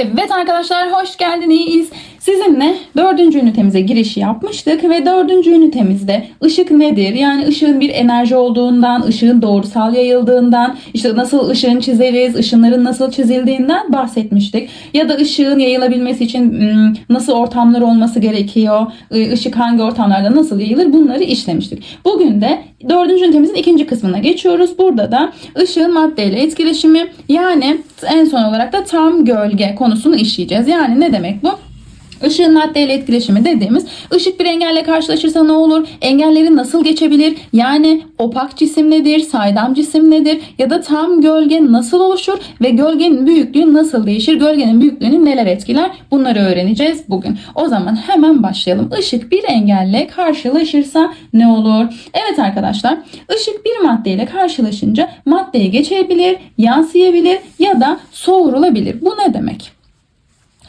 Evet arkadaşlar hoş geldiniz. Sizinle dördüncü ünitemize girişi yapmıştık ve dördüncü ünitemizde ışık nedir? Yani ışığın bir enerji olduğundan, ışığın doğrusal yayıldığından, işte nasıl ışığın çizeriz, ışınların nasıl çizildiğinden bahsetmiştik. Ya da ışığın yayılabilmesi için ım, nasıl ortamlar olması gerekiyor, ı, ışık hangi ortamlarda nasıl yayılır bunları işlemiştik. Bugün de dördüncü ünitemizin ikinci kısmına geçiyoruz. Burada da ışığın maddeyle etkileşimi yani en son olarak da tam gölge konusunu işleyeceğiz. Yani ne demek bu? Işığın maddeyle etkileşimi dediğimiz ışık bir engelle karşılaşırsa ne olur? Engelleri nasıl geçebilir? Yani opak cisim nedir? Saydam cisim nedir? Ya da tam gölge nasıl oluşur? Ve gölgenin büyüklüğü nasıl değişir? Gölgenin büyüklüğünü neler etkiler? Bunları öğreneceğiz bugün. O zaman hemen başlayalım. Işık bir engelle karşılaşırsa ne olur? Evet arkadaşlar ışık bir maddeyle karşılaşınca maddeyi geçebilir, yansıyabilir ya da soğurulabilir. Bu ne demek?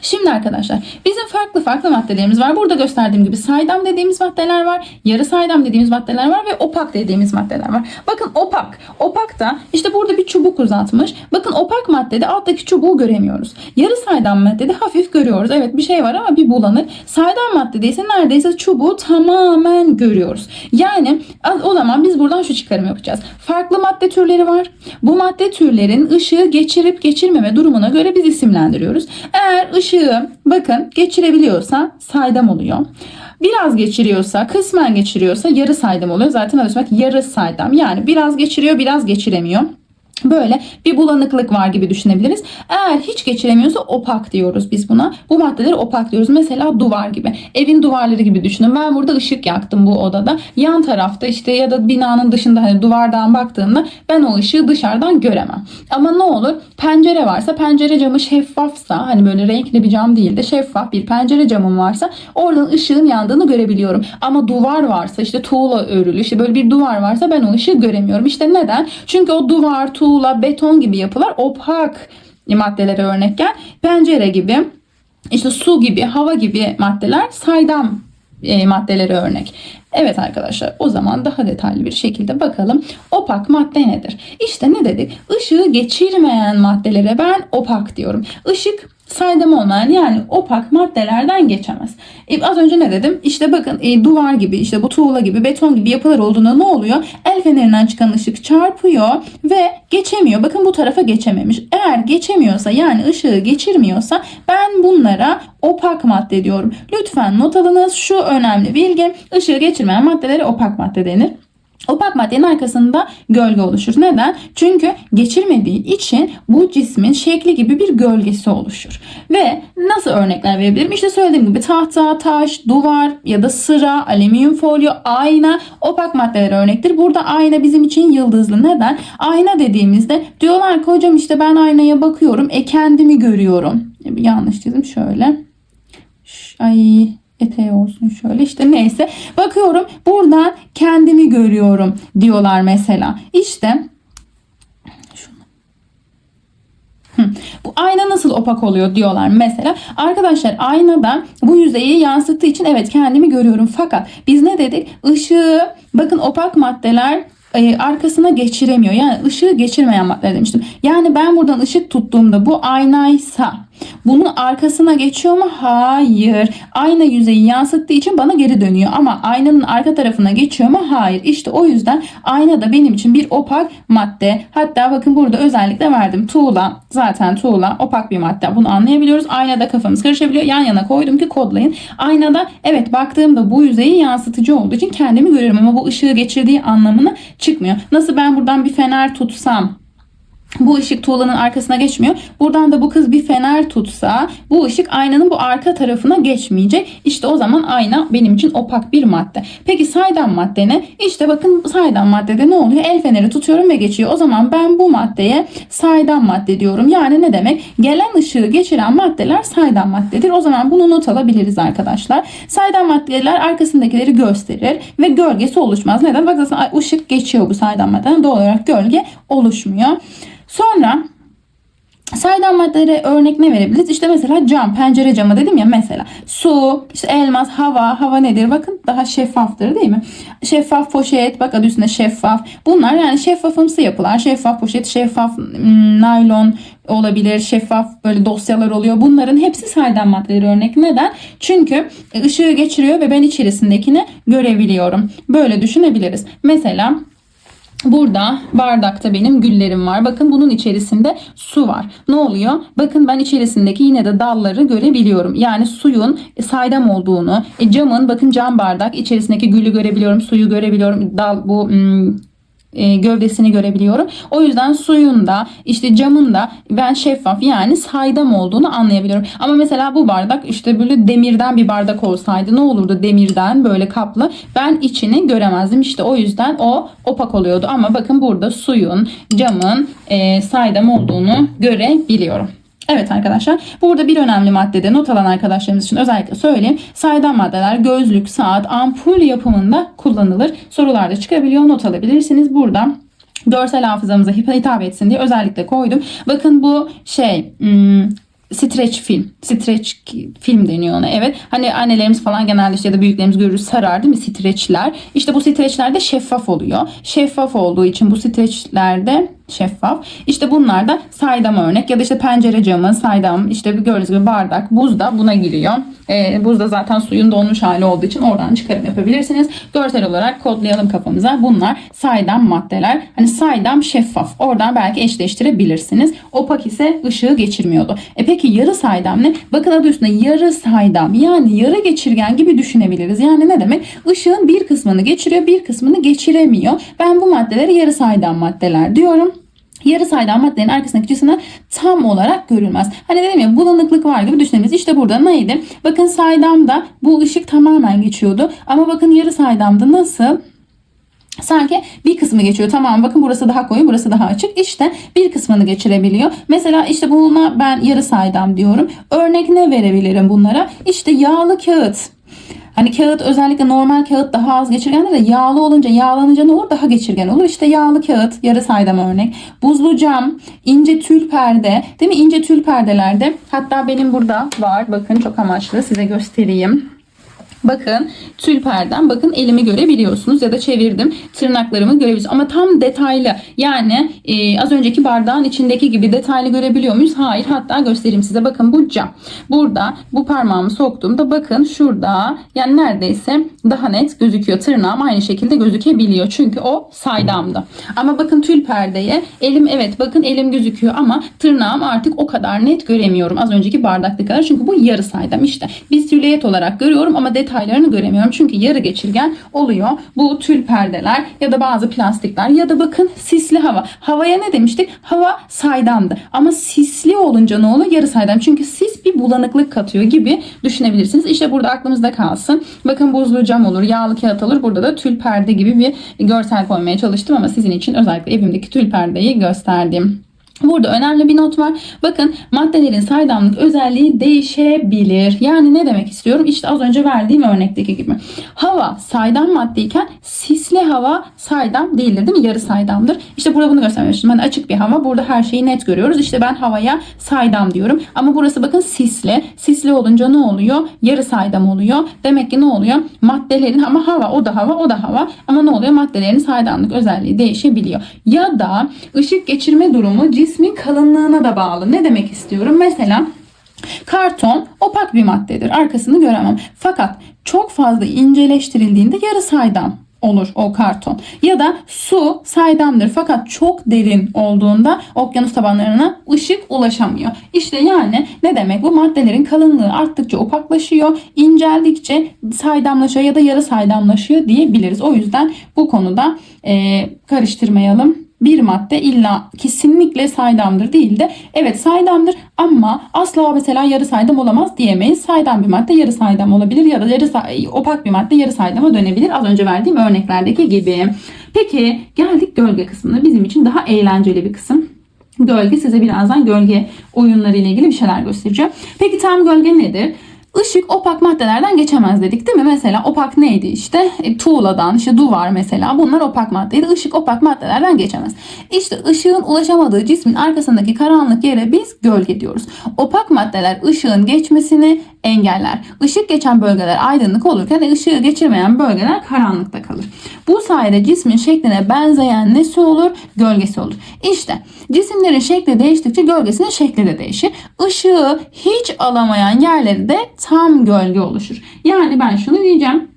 Şimdi arkadaşlar bizim farklı farklı maddelerimiz var. Burada gösterdiğim gibi saydam dediğimiz maddeler var. Yarı saydam dediğimiz maddeler var ve opak dediğimiz maddeler var. Bakın opak. Opak da işte burada bir çubuk uzatmış. Bakın opak maddede alttaki çubuğu göremiyoruz. Yarı saydam maddede hafif görüyoruz. Evet bir şey var ama bir bulanık. Saydam maddede ise neredeyse çubuğu tamamen görüyoruz. Yani o zaman biz buradan şu çıkarım yapacağız. Farklı madde türleri var. Bu madde türlerin ışığı geçirip geçirmeme durumuna göre biz isimlendiriyoruz. Eğer ışığı bakın geçirebiliyorsa saydam oluyor. Biraz geçiriyorsa, kısmen geçiriyorsa yarı saydam oluyor. Zaten adı bak yarı saydam. Yani biraz geçiriyor, biraz geçiremiyor. Böyle bir bulanıklık var gibi düşünebiliriz. Eğer hiç geçiremiyorsa opak diyoruz biz buna. Bu maddeleri opak diyoruz. Mesela duvar gibi. Evin duvarları gibi düşünün. Ben burada ışık yaktım bu odada. Yan tarafta işte ya da binanın dışında hani duvardan baktığımda ben o ışığı dışarıdan göremem. Ama ne olur? Pencere varsa pencere camı şeffafsa hani böyle renkli bir cam değil de şeffaf bir pencere camım varsa oradan ışığın yandığını görebiliyorum. Ama duvar varsa işte tuğla örülü işte böyle bir duvar varsa ben o ışığı göremiyorum. İşte neden? Çünkü o duvar, tuğla tuğla, beton gibi yapılar opak maddelere örnekken pencere gibi işte su gibi, hava gibi maddeler saydam e, maddelere örnek. Evet arkadaşlar o zaman daha detaylı bir şekilde bakalım. Opak madde nedir? İşte ne dedik? Işığı geçirmeyen maddelere ben opak diyorum. Işık saydam olmayan yani opak maddelerden geçemez. E, az önce ne dedim? İşte bakın e, duvar gibi işte bu tuğla gibi beton gibi yapılar olduğunda ne oluyor? El fenerinden çıkan ışık çarpıyor ve geçemiyor. Bakın bu tarafa geçememiş. Eğer geçemiyorsa yani ışığı geçirmiyorsa ben bunlara opak madde diyorum. Lütfen not alınız. Şu önemli bilgi. Işığı geçirmeyen maddelere opak madde denir. Opak maddenin arkasında gölge oluşur. Neden? Çünkü geçirmediği için bu cismin şekli gibi bir gölgesi oluşur. Ve nasıl örnekler verebilirim? İşte söylediğim gibi tahta, taş, duvar ya da sıra, alüminyum folyo, ayna opak maddeler örnektir. Burada ayna bizim için yıldızlı. Neden? Ayna dediğimizde diyorlar ki hocam işte ben aynaya bakıyorum e kendimi görüyorum. Yanlış çizim şöyle. Ay eteği olsun şöyle işte neyse bakıyorum buradan kendimi görüyorum diyorlar mesela işte. Bu ayna nasıl opak oluyor diyorlar mesela. Arkadaşlar aynada bu yüzeyi yansıttığı için evet kendimi görüyorum. Fakat biz ne dedik? Işığı bakın opak maddeler e, arkasına geçiremiyor. Yani ışığı geçirmeyen madde demiştim. Yani ben buradan ışık tuttuğumda bu aynaysa bunun arkasına geçiyor mu? Hayır. Ayna yüzeyi yansıttığı için bana geri dönüyor. Ama aynanın arka tarafına geçiyor mu? Hayır. İşte o yüzden ayna da benim için bir opak madde. Hatta bakın burada özellikle verdim. Tuğla. Zaten tuğla opak bir madde. Bunu anlayabiliyoruz. Aynada kafamız karışabiliyor. Yan yana koydum ki kodlayın. Aynada evet baktığımda bu yüzeyi yansıtıcı olduğu için kendimi görüyorum. Ama bu ışığı geçirdiği anlamına çıkmıyor. Nasıl ben buradan bir fener tutsam bu ışık tuğlanın arkasına geçmiyor. Buradan da bu kız bir fener tutsa bu ışık aynanın bu arka tarafına geçmeyecek. İşte o zaman ayna benim için opak bir madde. Peki saydam madde ne? İşte bakın saydam maddede ne oluyor? El feneri tutuyorum ve geçiyor. O zaman ben bu maddeye saydam madde diyorum. Yani ne demek? Gelen ışığı geçiren maddeler saydam maddedir. O zaman bunu not alabiliriz arkadaşlar. Saydam maddeler arkasındakileri gösterir ve gölgesi oluşmaz. Neden? Bak zaten ışık geçiyor bu saydam maddeden. Doğal olarak gölge oluşmuyor. Sonra Saydam maddelere örnek ne verebiliriz? İşte mesela cam, pencere camı dedim ya mesela. Su, işte elmas, hava. Hava nedir? Bakın daha şeffaftır değil mi? Şeffaf poşet, bak adı üstünde şeffaf. Bunlar yani şeffafımsı yapılar. Şeffaf poşet, şeffaf ım, naylon olabilir. Şeffaf böyle dosyalar oluyor. Bunların hepsi saydam maddeleri örnek. Neden? Çünkü ışığı geçiriyor ve ben içerisindekini görebiliyorum. Böyle düşünebiliriz. Mesela Burada bardakta benim güllerim var. Bakın bunun içerisinde su var. Ne oluyor? Bakın ben içerisindeki yine de dalları görebiliyorum. Yani suyun saydam olduğunu, e, camın bakın cam bardak içerisindeki gülü görebiliyorum, suyu görebiliyorum. Dal bu hmm, e, gövdesini görebiliyorum. O yüzden suyun da işte camın da ben şeffaf yani saydam olduğunu anlayabiliyorum. Ama mesela bu bardak işte böyle demirden bir bardak olsaydı ne olurdu demirden böyle kaplı ben içini göremezdim. İşte o yüzden o opak oluyordu. Ama bakın burada suyun camın e, saydam olduğunu görebiliyorum. Evet arkadaşlar burada bir önemli maddede not alan arkadaşlarımız için özellikle söyleyeyim. Saydam maddeler gözlük, saat, ampul yapımında kullanılır. Sorularda çıkabiliyor not alabilirsiniz. Burada görsel hafızamıza hitap etsin diye özellikle koydum. Bakın bu şey hmm, Stretch film. Stretch film deniyor ona. Evet. Hani annelerimiz falan genelde işte ya da büyüklerimiz görürüz sarar değil mi? Stretchler. İşte bu stretchler de şeffaf oluyor. Şeffaf olduğu için bu stretchlerde şeffaf. İşte bunlar da saydam örnek ya da işte pencere camı saydam işte gördüğünüz gibi bardak buz da buna giriyor. Ee, buz da zaten suyun donmuş hali olduğu için oradan çıkarım yapabilirsiniz. Görsel olarak kodlayalım kafamıza. Bunlar saydam maddeler. Hani saydam şeffaf. Oradan belki eşleştirebilirsiniz. Opak ise ışığı geçirmiyordu. E peki yarı saydam ne? Bakın adı üstünde yarı saydam. Yani yarı geçirgen gibi düşünebiliriz. Yani ne demek? Işığın bir kısmını geçiriyor bir kısmını geçiremiyor. Ben bu maddeleri yarı saydam maddeler diyorum. Yarı saydam maddelerin arkasındaki cisimler tam olarak görülmez. Hani dedim ya bulanıklık var gibi düşünemeyiz. İşte burada neydi? Bakın saydamda bu ışık tamamen geçiyordu. Ama bakın yarı saydamda nasıl? Sanki bir kısmı geçiyor. Tamam bakın burası daha koyu burası daha açık. İşte bir kısmını geçirebiliyor. Mesela işte buna ben yarı saydam diyorum. Örnek ne verebilirim bunlara? İşte yağlı kağıt. Hani kağıt özellikle normal kağıt daha az geçirgendir de yağlı olunca yağlanınca ne olur? Daha geçirgen olur. İşte yağlı kağıt yarı saydam örnek. Buzlu cam, ince tül perde değil mi? İnce tül perdelerde hatta benim burada var. Bakın çok amaçlı size göstereyim. Bakın tül perdem bakın elimi görebiliyorsunuz ya da çevirdim tırnaklarımı görebiliyorsunuz. Ama tam detaylı yani e, az önceki bardağın içindeki gibi detaylı görebiliyor muyuz? Hayır hatta göstereyim size. Bakın bu cam. Burada bu parmağımı soktuğumda bakın şurada yani neredeyse daha net gözüküyor. Tırnağım aynı şekilde gözükebiliyor çünkü o saydamda ama bakın tül perdeye elim evet bakın elim gözüküyor ama tırnağım artık o kadar net göremiyorum az önceki bardakta kadar. Çünkü bu yarı saydam işte. Biz silüet olarak görüyorum ama detaylı detaylarını göremiyorum. Çünkü yarı geçirgen oluyor. Bu tül perdeler ya da bazı plastikler ya da bakın sisli hava. Havaya ne demiştik? Hava saydamdı. Ama sisli olunca ne olur? Yarı saydam. Çünkü sis bir bulanıklık katıyor gibi düşünebilirsiniz. İşte burada aklımızda kalsın. Bakın buzlu cam olur, yağlı kağıt olur. Burada da tül perde gibi bir görsel koymaya çalıştım ama sizin için özellikle evimdeki tül perdeyi gösterdim. Burada önemli bir not var. Bakın maddelerin saydamlık özelliği değişebilir. Yani ne demek istiyorum? İşte az önce verdiğim örnekteki gibi. Hava saydam maddeyken sisli hava saydam değildir değil mi? Yarı saydamdır. İşte burada bunu göstermek istiyorum. Hani açık bir hava. Burada her şeyi net görüyoruz. İşte ben havaya saydam diyorum. Ama burası bakın sisli. Sisli olunca ne oluyor? Yarı saydam oluyor. Demek ki ne oluyor? Maddelerin ama hava o da hava o da hava. Ama ne oluyor? Maddelerin saydamlık özelliği değişebiliyor. Ya da ışık geçirme durumu cis cismin kalınlığına da bağlı. Ne demek istiyorum? Mesela Karton opak bir maddedir. Arkasını göremem. Fakat çok fazla inceleştirildiğinde yarı saydam olur o karton. Ya da su saydamdır fakat çok derin olduğunda okyanus tabanlarına ışık ulaşamıyor. İşte yani ne demek bu maddelerin kalınlığı arttıkça opaklaşıyor, inceldikçe saydamlaşıyor ya da yarı saydamlaşıyor diyebiliriz. O yüzden bu konuda e, karıştırmayalım bir madde illa kesinlikle saydamdır değil de evet saydamdır ama asla mesela yarı saydam olamaz diyemeyiz. Saydam bir madde yarı saydam olabilir ya da yarı opak bir madde yarı saydama dönebilir. Az önce verdiğim örneklerdeki gibi. Peki geldik gölge kısmına. Bizim için daha eğlenceli bir kısım. Gölge size birazdan gölge oyunları ile ilgili bir şeyler göstereceğim. Peki tam gölge nedir? Işık opak maddelerden geçemez dedik değil mi? Mesela opak neydi işte? E, tuğladan, işte duvar mesela. Bunlar opak maddeydi. Işık opak maddelerden geçemez. İşte ışığın ulaşamadığı cismin arkasındaki karanlık yere biz gölge diyoruz. Opak maddeler ışığın geçmesini engeller. Işık geçen bölgeler aydınlık olurken ışığı geçirmeyen bölgeler karanlıkta kalır. Bu sayede cismin şekline benzeyen nesi olur? Gölgesi olur. İşte cisimlerin şekli değiştikçe gölgesinin şekli de değişir. Işığı hiç alamayan yerleri de tam gölge oluşur. Yani ben şunu diyeceğim.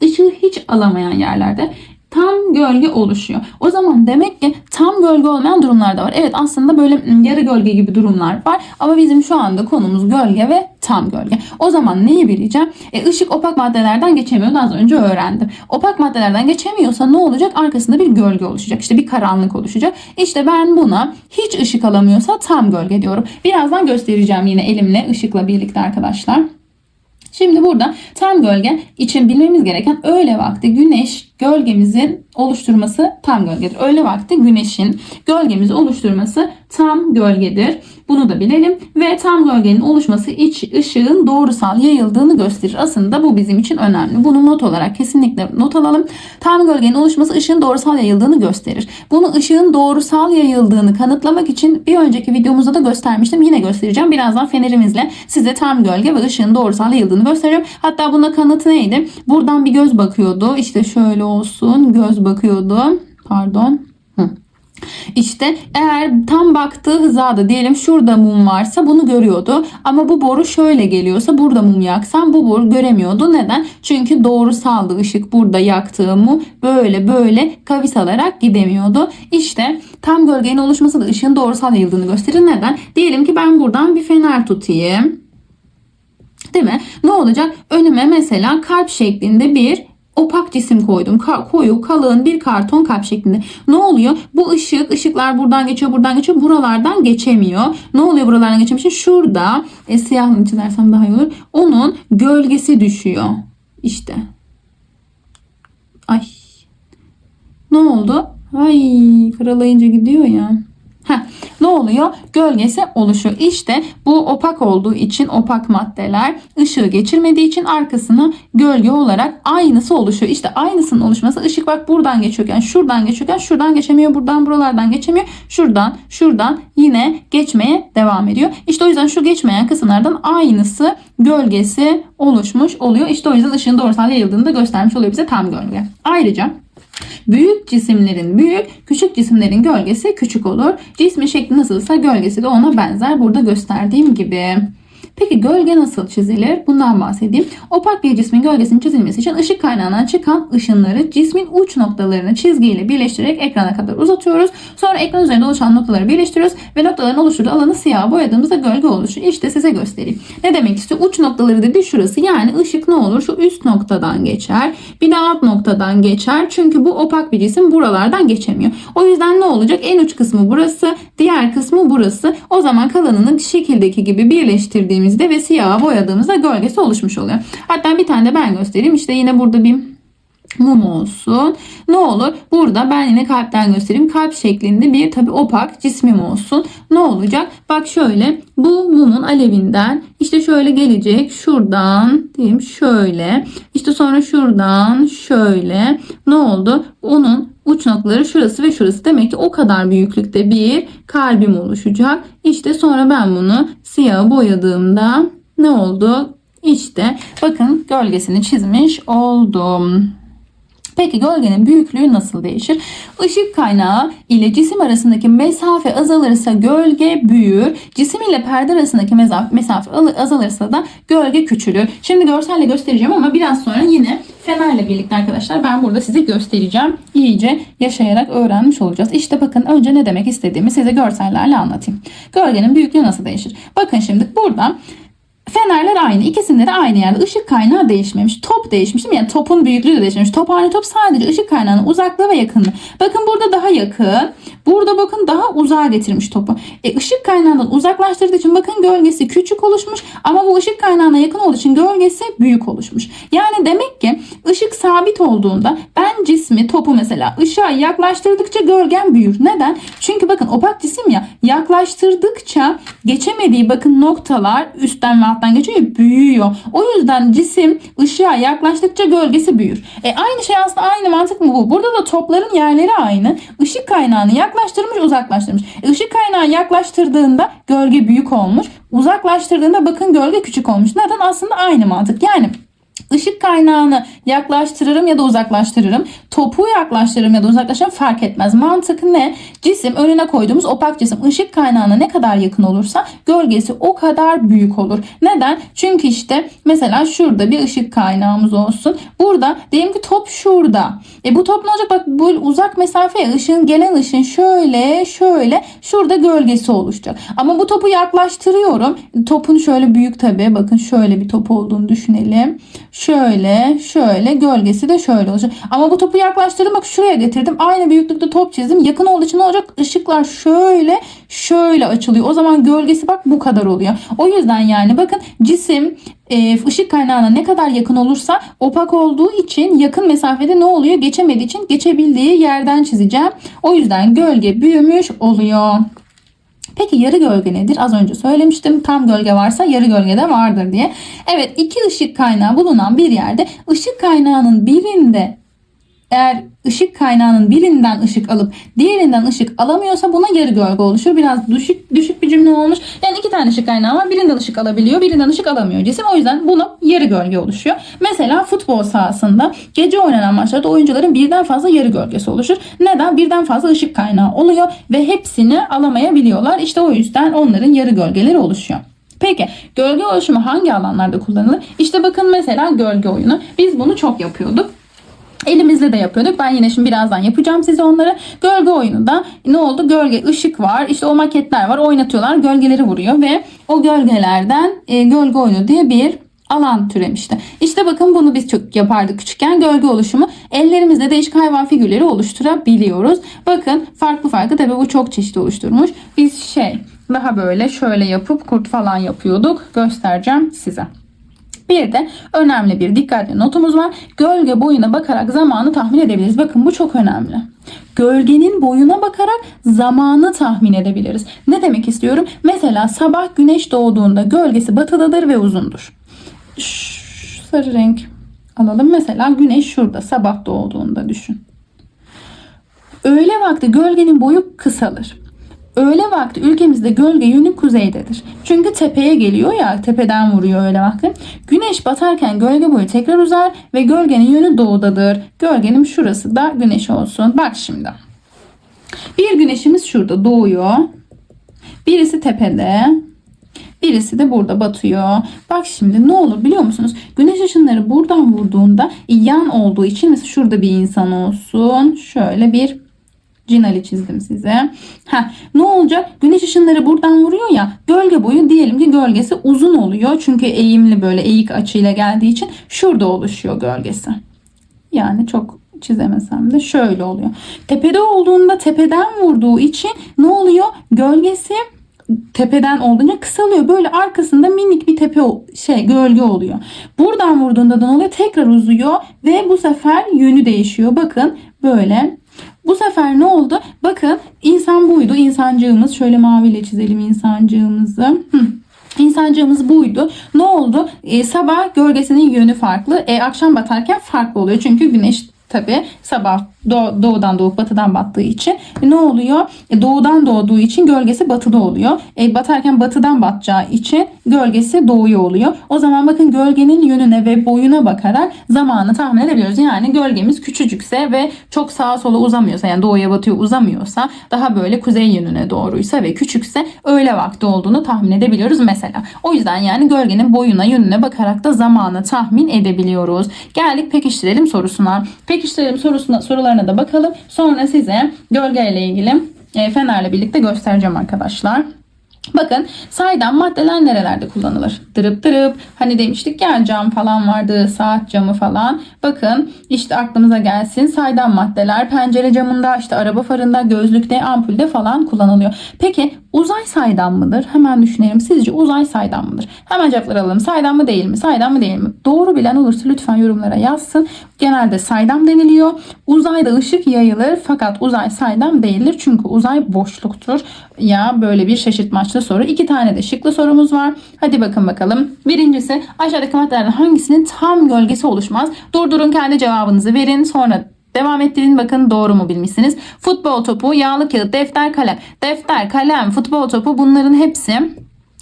Işığı hiç alamayan yerlerde tam gölge oluşuyor. O zaman demek ki tam gölge olmayan durumlar da var. Evet aslında böyle yarı gölge gibi durumlar var. Ama bizim şu anda konumuz gölge ve tam gölge. O zaman neyi bileceğim? E, ışık opak maddelerden geçemiyordu az önce öğrendim. Opak maddelerden geçemiyorsa ne olacak? Arkasında bir gölge oluşacak. İşte bir karanlık oluşacak. İşte ben buna hiç ışık alamıyorsa tam gölge diyorum. Birazdan göstereceğim yine elimle ışıkla birlikte arkadaşlar. Şimdi burada tam gölge için bilmemiz gereken öğle vakti güneş gölgemizin oluşturması tam gölgedir. Öğle vakti güneşin gölgemizi oluşturması tam gölgedir. Bunu da bilelim ve tam gölgenin oluşması iç ışığın doğrusal yayıldığını gösterir. Aslında bu bizim için önemli. Bunu not olarak kesinlikle not alalım. Tam gölgenin oluşması ışığın doğrusal yayıldığını gösterir. Bunu ışığın doğrusal yayıldığını kanıtlamak için bir önceki videomuzda da göstermiştim. Yine göstereceğim. Birazdan fenerimizle size tam gölge ve ışığın doğrusal yayıldığını gösteriyorum. Hatta buna kanıtı neydi? Buradan bir göz bakıyordu. İşte şöyle olsun. Göz bakıyordu. Pardon. Hı. İşte eğer tam baktığı hizada diyelim şurada mum varsa bunu görüyordu. Ama bu boru şöyle geliyorsa burada mum yaksam bu boru göremiyordu. Neden? Çünkü doğrusaldı ışık burada yaktığı mum böyle böyle kavis alarak gidemiyordu. İşte tam gölgenin oluşması da ışığın doğrusal yayıldığını gösterir. Neden? Diyelim ki ben buradan bir fener tutayım. Değil mi? Ne olacak? Önüme mesela kalp şeklinde bir opak cisim koydum. Ka- koyu, kalın bir karton kalp şeklinde. Ne oluyor? Bu ışık, ışıklar buradan geçiyor, buradan geçiyor. Buralardan geçemiyor. Ne oluyor buralardan geçemiyor? için? Şurada, e, siyahını çizersem daha iyi olur. Onun gölgesi düşüyor. İşte. Ay. Ne oldu? Ay, karalayınca gidiyor ya. Ne oluyor? Gölgesi oluşuyor. İşte bu opak olduğu için opak maddeler ışığı geçirmediği için arkasına gölge olarak aynısı oluşuyor. İşte aynısının oluşması ışık bak buradan geçiyorken şuradan geçiyorken şuradan geçemiyor. Buradan buralardan geçemiyor. Şuradan şuradan yine geçmeye devam ediyor. İşte o yüzden şu geçmeyen kısımlardan aynısı gölgesi oluşmuş oluyor. İşte o yüzden ışığın doğrusal yayıldığını da göstermiş oluyor bize tam gölge. Ayrıca Büyük cisimlerin büyük, küçük cisimlerin gölgesi küçük olur. Cismin şekli nasılsa gölgesi de ona benzer. Burada gösterdiğim gibi. Peki gölge nasıl çizilir? Bundan bahsedeyim. Opak bir cismin gölgesinin çizilmesi için ışık kaynağından çıkan ışınları cismin uç noktalarını çizgiyle birleştirerek ekrana kadar uzatıyoruz. Sonra ekran üzerinde oluşan noktaları birleştiriyoruz ve noktaların oluşturduğu alanı siyah boyadığımızda gölge oluşur. İşte size göstereyim. Ne demek istiyor? Uç noktaları dedi şurası. Yani ışık ne olur? Şu üst noktadan geçer. Bir de alt noktadan geçer. Çünkü bu opak bir cisim buralardan geçemiyor. O yüzden ne olacak? En uç kısmı burası. Diğer kısmı burası. O zaman kalanını şekildeki gibi birleştirdiğimizde ve siyaha boyadığımızda gölgesi oluşmuş oluyor. Hatta bir tane de ben göstereyim. İşte yine burada bir mum olsun. Ne olur? Burada ben yine kalpten göstereyim. Kalp şeklinde bir tabi opak cismim olsun. Ne olacak? Bak şöyle bu mumun alevinden işte şöyle gelecek. Şuradan diyeyim şöyle. İşte sonra şuradan şöyle. Ne oldu? Onun uç noktaları şurası ve şurası. Demek ki o kadar büyüklükte bir kalbim oluşacak. İşte sonra ben bunu siyah boyadığımda ne oldu? İşte bakın gölgesini çizmiş oldum. Peki gölgenin büyüklüğü nasıl değişir? Işık kaynağı ile cisim arasındaki mesafe azalırsa gölge büyür. Cisim ile perde arasındaki mesafe azalırsa da gölge küçülür. Şimdi görselle göstereceğim ama biraz sonra yine fenerle birlikte arkadaşlar ben burada size göstereceğim. İyice yaşayarak öğrenmiş olacağız. İşte bakın önce ne demek istediğimi size görsellerle anlatayım. Gölgenin büyüklüğü nasıl değişir? Bakın şimdi burada Fenerler aynı. İkisinde de aynı yerde. Işık kaynağı değişmemiş. Top değişmiş değil mi? Yani topun büyüklüğü de değişmemiş. Top aynı top sadece ışık kaynağının uzaklığı ve yakınlığı. Bakın burada daha yakın. Burada bakın daha uzağa getirmiş topu. E, ışık kaynağından uzaklaştırdığı için bakın gölgesi küçük oluşmuş. Ama bu ışık kaynağına yakın olduğu için gölgesi büyük oluşmuş. Yani demek ki ışık sabit olduğunda ben cismi topu mesela ışığa yaklaştırdıkça gölgen büyür. Neden? Çünkü bakın opak cisim ya yaklaştırdıkça geçemediği bakın noktalar üstten ve alttan geçiyor ya büyüyor. O yüzden cisim ışığa yaklaştıkça gölgesi büyür. E aynı şey aslında aynı mantık mı bu? Burada da topların yerleri aynı. Işık kaynağını yaklaştırmış uzaklaştırmış. E, ışık kaynağı yaklaştırdığında gölge büyük olmuş. Uzaklaştırdığında bakın gölge küçük olmuş. Neden? Aslında aynı mantık. Yani Işık kaynağını yaklaştırırım ya da uzaklaştırırım. Topuğu yaklaştırırım ya da uzaklaştırırım fark etmez. Mantık ne? Cisim önüne koyduğumuz opak cisim ışık kaynağına ne kadar yakın olursa gölgesi o kadar büyük olur. Neden? Çünkü işte mesela şurada bir ışık kaynağımız olsun. Burada diyelim ki top şurada. E bu top ne olacak? Bak bu uzak mesafeye ışığın gelen ışın şöyle şöyle şurada gölgesi oluşacak. Ama bu topu yaklaştırıyorum. Topun şöyle büyük tabii. Bakın şöyle bir top olduğunu düşünelim. Şöyle şöyle gölgesi de şöyle olacak. Ama bu topu yaklaştırdım bak şuraya getirdim. Aynı büyüklükte top çizdim. Yakın olduğu için ne olacak? Işıklar şöyle şöyle açılıyor. O zaman gölgesi bak bu kadar oluyor. O yüzden yani bakın cisim e, ışık kaynağına ne kadar yakın olursa opak olduğu için yakın mesafede ne oluyor? Geçemediği için geçebildiği yerden çizeceğim. O yüzden gölge büyümüş oluyor. Peki yarı gölge nedir? Az önce söylemiştim. Tam gölge varsa yarı gölge de vardır diye. Evet iki ışık kaynağı bulunan bir yerde ışık kaynağının birinde eğer ışık kaynağının birinden ışık alıp diğerinden ışık alamıyorsa buna yarı gölge oluşur. Biraz düşük düşük bir cümle olmuş. Yani iki tane ışık kaynağı var. Birinden ışık alabiliyor, birinden ışık alamıyor cisim. O yüzden buna yarı gölge oluşuyor. Mesela futbol sahasında gece oynanan maçlarda oyuncuların birden fazla yarı gölgesi oluşur. Neden? Birden fazla ışık kaynağı oluyor ve hepsini alamayabiliyorlar. İşte o yüzden onların yarı gölgeleri oluşuyor. Peki gölge oluşumu hangi alanlarda kullanılır? İşte bakın mesela gölge oyunu. Biz bunu çok yapıyorduk. Elimizle de yapıyorduk. Ben yine şimdi birazdan yapacağım size onları. Gölge oyunu da ne oldu? Gölge ışık var. İşte o maketler var. Oynatıyorlar. Gölgeleri vuruyor ve o gölgelerden e, gölge oyunu diye bir alan türemişti. İşte bakın bunu biz çok yapardık küçükken. Gölge oluşumu ellerimizle değişik hayvan figürleri oluşturabiliyoruz. Bakın farklı farklı tabii bu çok çeşitli oluşturmuş. Biz şey daha böyle şöyle yapıp kurt falan yapıyorduk. Göstereceğim size. Bir de önemli bir dikkatli notumuz var. Gölge boyuna bakarak zamanı tahmin edebiliriz. Bakın bu çok önemli. Gölgenin boyuna bakarak zamanı tahmin edebiliriz. Ne demek istiyorum? Mesela sabah güneş doğduğunda gölgesi batıdadır ve uzundur. Şu sarı renk alalım. Mesela güneş şurada sabah doğduğunda düşün. Öğle vakti gölgenin boyu kısalır. Öğle vakti ülkemizde gölge yönü kuzeydedir. Çünkü tepeye geliyor ya tepeden vuruyor öğle vakti. Güneş batarken gölge boyu tekrar uzar ve gölgenin yönü doğudadır. Gölgenin şurası da güneş olsun. Bak şimdi. Bir güneşimiz şurada doğuyor. Birisi tepede. Birisi de burada batıyor. Bak şimdi ne olur biliyor musunuz? Güneş ışınları buradan vurduğunda yan olduğu için mesela şurada bir insan olsun. Şöyle bir Cinali çizdim size. Ha, ne olacak? Güneş ışınları buradan vuruyor ya. Gölge boyu diyelim ki gölgesi uzun oluyor. Çünkü eğimli böyle eğik açıyla geldiği için şurada oluşuyor gölgesi. Yani çok çizemesem de şöyle oluyor. Tepede olduğunda tepeden vurduğu için ne oluyor? Gölgesi tepeden olduğunca kısalıyor. Böyle arkasında minik bir tepe şey gölge oluyor. Buradan vurduğunda da ne oluyor? Tekrar uzuyor ve bu sefer yönü değişiyor. Bakın böyle bu sefer ne oldu? Bakın insan buydu. İnsancığımız. Şöyle maviyle çizelim insancığımızı. Hı. İnsancığımız buydu. Ne oldu? Ee, sabah gölgesinin yönü farklı. E, akşam batarken farklı oluyor. Çünkü güneş tabi sabah doğ, doğudan doğup batıdan battığı için e, ne oluyor? E, doğudan doğduğu için gölgesi batıda oluyor. E, batarken batıdan batacağı için gölgesi doğuya oluyor. O zaman bakın gölgenin yönüne ve boyuna bakarak zamanı tahmin edebiliyoruz. Yani gölgemiz küçücükse ve çok sağa sola uzamıyorsa yani doğuya batıyor uzamıyorsa daha böyle kuzey yönüne doğruysa ve küçükse öğle vakti olduğunu tahmin edebiliyoruz mesela. O yüzden yani gölgenin boyuna yönüne bakarak da zamanı tahmin edebiliyoruz. Geldik pekiştirelim sorusuna. Pekiştirelim sorusuna sorular sorularına da bakalım. Sonra size gölgeyle ilgili e, fenerle birlikte göstereceğim arkadaşlar. Bakın saydam maddeler nerelerde kullanılır? Dırıp dırıp hani demiştik ya cam falan vardı saat camı falan. Bakın işte aklımıza gelsin saydam maddeler pencere camında işte araba farında gözlükte ampulde falan kullanılıyor. Peki uzay saydam mıdır? Hemen düşünelim sizce uzay saydam mıdır? Hemen cevaplar alalım. Saydam mı değil mi? Saydam mı değil mi? Doğru bilen olursa lütfen yorumlara yazsın. Genelde saydam deniliyor. Uzayda ışık yayılır fakat uzay saydam değildir. Çünkü uzay boşluktur. Ya böyle bir şaşırtmaç amaçlı soru. İki tane de şıklı sorumuz var. Hadi bakın bakalım. Birincisi aşağıdaki maddelerden hangisinin tam gölgesi oluşmaz? Durdurun kendi cevabınızı verin. Sonra Devam ettirin bakın doğru mu bilmişsiniz. Futbol topu, yağlı kağıt, defter, kalem. Defter, kalem, futbol topu bunların hepsi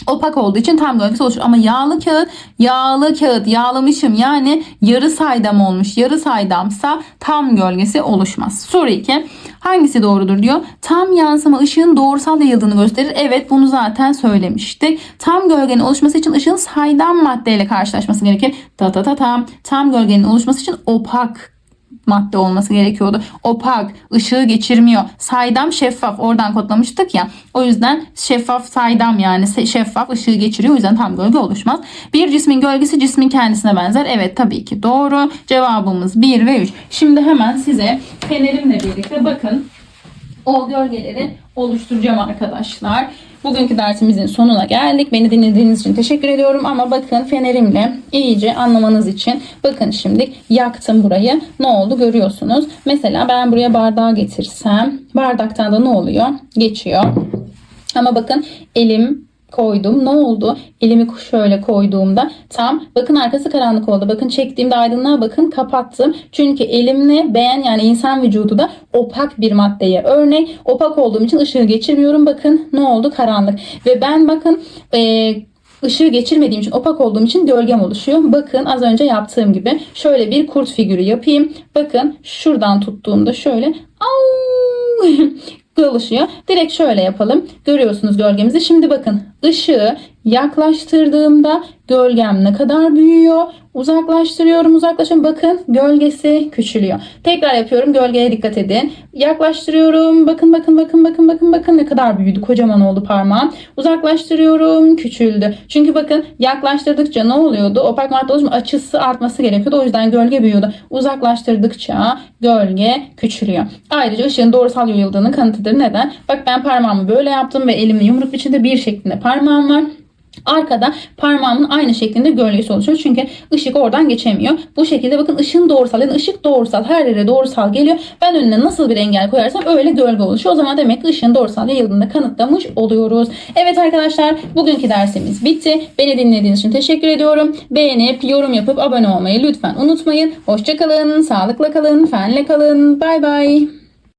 opak olduğu için tam gölgesi oluşur. Ama yağlı kağıt, yağlı kağıt, yağlamışım yani yarı saydam olmuş. Yarı saydamsa tam gölgesi oluşmaz. Soru 2. Hangisi doğrudur diyor. Tam yansıma ışığın doğrusal yayıldığını gösterir. Evet bunu zaten söylemiştik. Tam gölgenin oluşması için ışığın saydam maddeyle karşılaşması gerekir. Ta ta ta tam. Tam gölgenin oluşması için opak madde olması gerekiyordu. Opak, ışığı geçirmiyor. Saydam şeffaf. Oradan kodlamıştık ya. O yüzden şeffaf saydam yani şeffaf ışığı geçiriyor. O yüzden tam gölge oluşmaz. Bir cismin gölgesi cismin kendisine benzer. Evet tabii ki doğru. Cevabımız 1 ve 3. Şimdi hemen size fenerimle birlikte bakın o gölgeleri oluşturacağım arkadaşlar. Bugünkü dersimizin sonuna geldik. Beni dinlediğiniz için teşekkür ediyorum. Ama bakın fenerimle iyice anlamanız için bakın şimdi yaktım burayı. Ne oldu görüyorsunuz. Mesela ben buraya bardağı getirsem bardaktan da ne oluyor? Geçiyor. Ama bakın elim koydum. Ne oldu? Elimi şöyle koyduğumda tam bakın arkası karanlık oldu. Bakın çektiğimde aydınlığa bakın kapattım. Çünkü elimle beğen yani insan vücudu da opak bir maddeye örnek. Opak olduğum için ışığı geçirmiyorum. Bakın ne oldu? Karanlık. Ve ben bakın eee ışığı geçirmediğim için opak olduğum için gölgem oluşuyor. Bakın az önce yaptığım gibi şöyle bir kurt figürü yapayım. Bakın şuradan tuttuğumda şöyle oluşuyor. Direkt şöyle yapalım. Görüyorsunuz gölgemizi. Şimdi bakın ışığı yaklaştırdığımda gölgem ne kadar büyüyor. Uzaklaştırıyorum uzaklaşıyorum. Bakın gölgesi küçülüyor. Tekrar yapıyorum. Gölgeye dikkat edin. Yaklaştırıyorum. Bakın bakın bakın bakın bakın bakın ne kadar büyüdü. Kocaman oldu parmağım. Uzaklaştırıyorum. Küçüldü. Çünkü bakın yaklaştırdıkça ne oluyordu? Opak madde oluşumu açısı artması gerekiyordu. O yüzden gölge büyüyordu. Uzaklaştırdıkça gölge küçülüyor. Ayrıca ışığın doğrusal yayıldığını kanıtıdır. Neden? Bak ben parmağımı böyle yaptım ve elimle yumruk biçimde bir şeklinde parmağım var. Arkada parmağımın aynı şeklinde gölgesi oluşuyor. Çünkü ışık oradan geçemiyor. Bu şekilde bakın ışığın doğrusal yani ışık doğrusal her yere doğrusal geliyor. Ben önüne nasıl bir engel koyarsam öyle gölge oluşuyor. O zaman demek ki ışığın doğrusal yayıldığını kanıtlamış oluyoruz. Evet arkadaşlar bugünkü dersimiz bitti. Beni dinlediğiniz için teşekkür ediyorum. Beğenip yorum yapıp abone olmayı lütfen unutmayın. Hoşçakalın, sağlıkla kalın, fenle kalın. Bay bay.